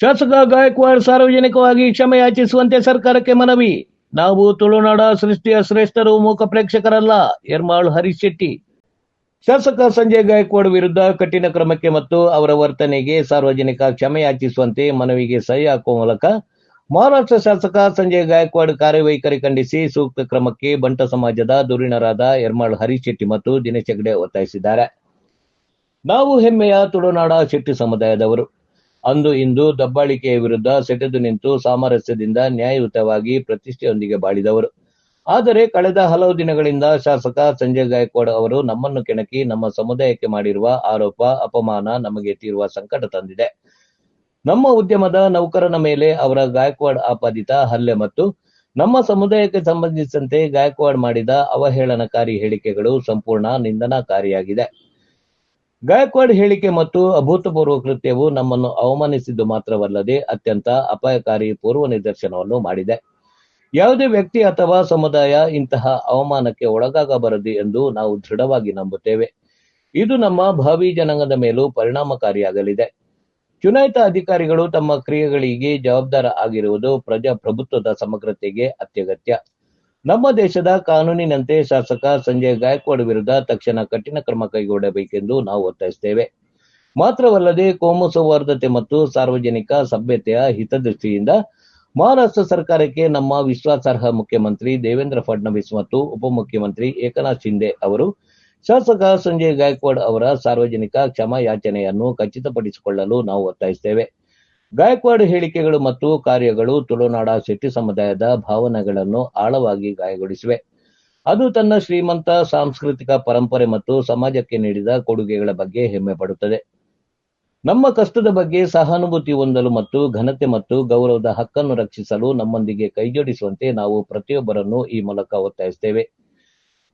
ಶಾಸಕ ಗಾಯಕ್ವಾಡ್ ಸಾರ್ವಜನಿಕವಾಗಿ ಕ್ಷಮೆ ಯಾಚಿಸುವಂತೆ ಸರ್ಕಾರಕ್ಕೆ ಮನವಿ. ನಾವು ತುಳುನಾಡ ಸೃಷ್ಟಿಯ ಶ್ರೇಷ್ಠರು ಮೂಕ ಪ್ರೇಕ್ಷಕರಲ್ಲ, ಎರ್ಮಾಳ್ ಹರೀಶ್ ಶೆಟ್ಟಿ ಶಾಸಕ ಸಂಜಯ್ ಗಾಯಕ್ವಾಡ್ ವಿರುದ್ಧ ಕಠಿಣ ಕ್ರಮಕ್ಕೆ ಮತ್ತು ಅವರ ವರ್ತನೆಗೆ ಸಾರ್ವಜನಿಕ ಕ್ಷಮೆ ಯಾಚಿಸುವಂತೆ ಮನವಿಗೆ ಸಹಿ ಹಾಕುವ ಮೂಲಕ ಮಹಾರಾಷ್ಟ್ರ ಶಾಸಕ ಸಂಜಯ್ ಗಾಯಕ್ವಾಡ್ ಕಾರ್ಯವೈಖರಿ ಖಂಡಿಸಿ ಸೂಕ್ತ ಕ್ರಮಕ್ಕೆ ಬಂಟ ಸಮಾಜದ ಧುರೀಣರಾದ ಎರ್ಮಾಳ್ ಹರೀಶ್ ಶೆಟ್ಟಿ ಮತ್ತು ದಿನೇಶ್ ಹೆಗ್ಡೆ ಒತ್ತಾಯಿಸಿದ್ದಾರೆ. ನಾವು ಹೆಮ್ಮೆಯ ತುಳುನಾಡ ಶೆಟ್ಟಿ ಸಮುದಾಯದವರು. ಅಂದು ಇಂದು ದಬ್ಬಾಳಿಕೆಯ ವಿರುದ್ಧ ಸೆಟೆದು ನಿಂತು ಸಾಮರಸ್ಯದಿಂದ ನ್ಯಾಯಯುತವಾಗಿ ಪ್ರತಿಷ್ಠೆಯೊಂದಿಗೆ ಬಾಳಿದವರು. ಆದರೆ ಕಳೆದ ಹಲವು ದಿನಗಳಿಂದ ಶಾಸಕ ಸಂಜಯ್ ಗಾಯಕ್ವಾಡ್ ಅವರು ನಮ್ಮನ್ನು ಕೆಣಕಿ ನಮ್ಮ ಸಮುದಾಯಕ್ಕೆ ಮಾಡಿರುವ ಆರೋಪ, ಅಪಮಾನ ನಮಗೆ ತೀರುವ ಸಂಕಟ ತಂದಿದೆ. ನಮ್ಮ ಉದ್ಯಮದ ನೌಕರನ ಮೇಲೆ ಅವರ ಗಾಯಕ್ವಾಡ್ ಆಪಾದಿತ ಹಲ್ಲೆ ಮತ್ತು ನಮ್ಮ ಸಮುದಾಯಕ್ಕೆ ಸಂಬಂಧಿಸಿದಂತೆ ಗಾಯಕ್ವಾಡ್ ಮಾಡಿದ ಅವಹೇಳನಕಾರಿ ಹೇಳಿಕೆಗಳು ಸಂಪೂರ್ಣ ನಿಂದನಾಕಾರಿಯಾಗಿದೆ. ಗಾಯಕ್ವಾಡ್ ಹೇಳಿಕೆ ಮತ್ತು ಅಭೂತಪೂರ್ವ ಕೃತ್ಯವು ನಮ್ಮನ್ನು ಅವಮಾನಿಸಿದ್ದು ಮಾತ್ರವಲ್ಲದೆ ಅತ್ಯಂತ ಅಪಾಯಕಾರಿ ಪೂರ್ವ ನಿದರ್ಶನವನ್ನು ಮಾಡಿದೆ. ಯಾವುದೇ ವ್ಯಕ್ತಿ ಅಥವಾ ಸಮುದಾಯ ಇಂತಹ ಅವಮಾನಕ್ಕೆ ಒಳಗಾಗಬಾರದು ಎಂದು ನಾವು ದೃಢವಾಗಿ ನಂಬುತ್ತೇವೆ. ಇದು ನಮ್ಮ ಭಾವಿ ಜನಾಂಗದ ಮೇಲೂ ಪರಿಣಾಮಕಾರಿಯಾಗಲಿದೆ. ಚುನಾಯಿತ ಅಧಿಕಾರಿಗಳು ತಮ್ಮ ಕ್ರಿಯೆಗಳಿಗೆ ಜವಾಬ್ದಾರ ಆಗಿರುವುದು ಪ್ರಜಾಪ್ರಭುತ್ವದ ಸಮಗ್ರತೆಗೆ ಅತ್ಯಗತ್ಯ. ನಮ್ಮ ದೇಶದ ಕಾನೂನಿನಂತೆ ಶಾಸಕ ಸಂಜಯ್ ಗಾಯಕ್ವಾಡ್ ವಿರುದ್ಧ ತಕ್ಷಣ ಕಠಿಣ ಕ್ರಮ ಕೈಗೊಳ್ಳಬೇಕೆಂದು ನಾವು ಒತ್ತಾಯಿಸುತ್ತೇವೆ. ಮಾತ್ರವಲ್ಲದೆ ಕೋಮು ಸೌಹಾರ್ದತೆ ಮತ್ತು ಸಾರ್ವಜನಿಕ ಸಭ್ಯತೆಯ ಹಿತದೃಷ್ಟಿಯಿಂದ ಮಹಾರಾಷ್ಟ್ರ ಸರ್ಕಾರಕ್ಕೆ ನಮ್ಮ ವಿಶ್ವಾಸಾರ್ಹ ಮುಖ್ಯಮಂತ್ರಿ ದೇವೇಂದ್ರ ಫಡ್ನವೀಸ್ ಮತ್ತು ಉಪಮುಖ್ಯಮಂತ್ರಿ ಏಕನಾಥ್ ಶಿಂದೆ ಅವರು, ಶಾಸಕ ಸಂಜಯ್ ಗಾಯಕ್ವಾಡ್ ಅವರ ಸಾರ್ವಜನಿಕ ಕ್ಷಮಾಯಾಚನೆಯನ್ನು ಖಚಿತಪಡಿಸಿಕೊಳ್ಳಲು ನಾವು ಒತ್ತಾಯಿಸುತ್ತೇವೆ. ಗಾಯಕ್ವಾಡ್ ಹೇಳಿಕೆಗಳು ಮತ್ತು ಕಾರ್ಯಗಳು ತುಳುನಾಡ ಶೆಟ್ಟಿ ಸಮುದಾಯದ ಭಾವನೆಗಳನ್ನು ಆಳವಾಗಿ ಗಾಯಗೊಳಿಸಿವೆ. ಅದು ತನ್ನ ಶ್ರೀಮಂತ ಸಾಂಸ್ಕೃತಿಕ ಪರಂಪರೆ ಮತ್ತು ಸಮಾಜಕ್ಕೆ ನೀಡಿದ ಕೊಡುಗೆಗಳ ಬಗ್ಗೆ ಹೆಮ್ಮೆ ಪಡುತ್ತದೆ. ನಮ್ಮ ಕಷ್ಟದ ಬಗ್ಗೆ ಸಹಾನುಭೂತಿ ಹೊಂದಲು ಮತ್ತು ಘನತೆ ಮತ್ತು ಗೌರವದ ಹಕ್ಕನ್ನು ರಕ್ಷಿಸಲು ನಮ್ಮೊಂದಿಗೆ ಕೈಜೋಡಿಸುವಂತೆ ನಾವು ಪ್ರತಿಯೊಬ್ಬರನ್ನು ಈ ಮೂಲಕ ಒತ್ತಾಯಿಸುತ್ತೇವೆ.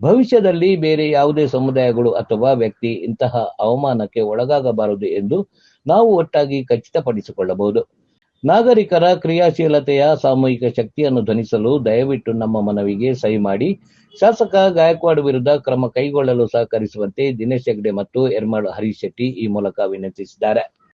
ಭವಿಷ್ಯದಲ್ಲಿ ಬೇರೆ ಯಾವುದೇ ಸಮುದಾಯಗಳು ಅಥವಾ ವ್ಯಕ್ತಿ ಇಂತಹ ಅವಮಾನಕ್ಕೆ ಒಳಗಾಗಬಾರದು ಎಂದು ನಾವು ಒಟ್ಟಾಗಿ ಖಚಿತಪಡಿಸಿಕೊಳ್ಳಬಹುದು. ನಾಗರಿಕರ ಕ್ರಿಯಾಶೀಲತೆಯ ಸಾಮೂಹಿಕ ಶಕ್ತಿಯನ್ನು ಧ್ವನಿಸಲು ದಯವಿಟ್ಟು ನಮ್ಮ ಮನವಿಗೆ ಸಹಿ ಮಾಡಿ. ಶಾಸಕ ಗಾಯಕ್ವಾಡ್ ವಿರುದ್ಧ ಕ್ರಮ ಕೈಗೊಳ್ಳಲು ಸಹಕರಿಸುವಂತೆ ದಿನೇಶ್ ಹೆಗ್ಡೆ ಮತ್ತು ಯರ್ಮಾಳ್ ಹರೀಶ್ ಶೆಟ್ಟಿ ಈ ಮೂಲಕ ವಿನಂತಿಸಿದ್ದಾರೆ.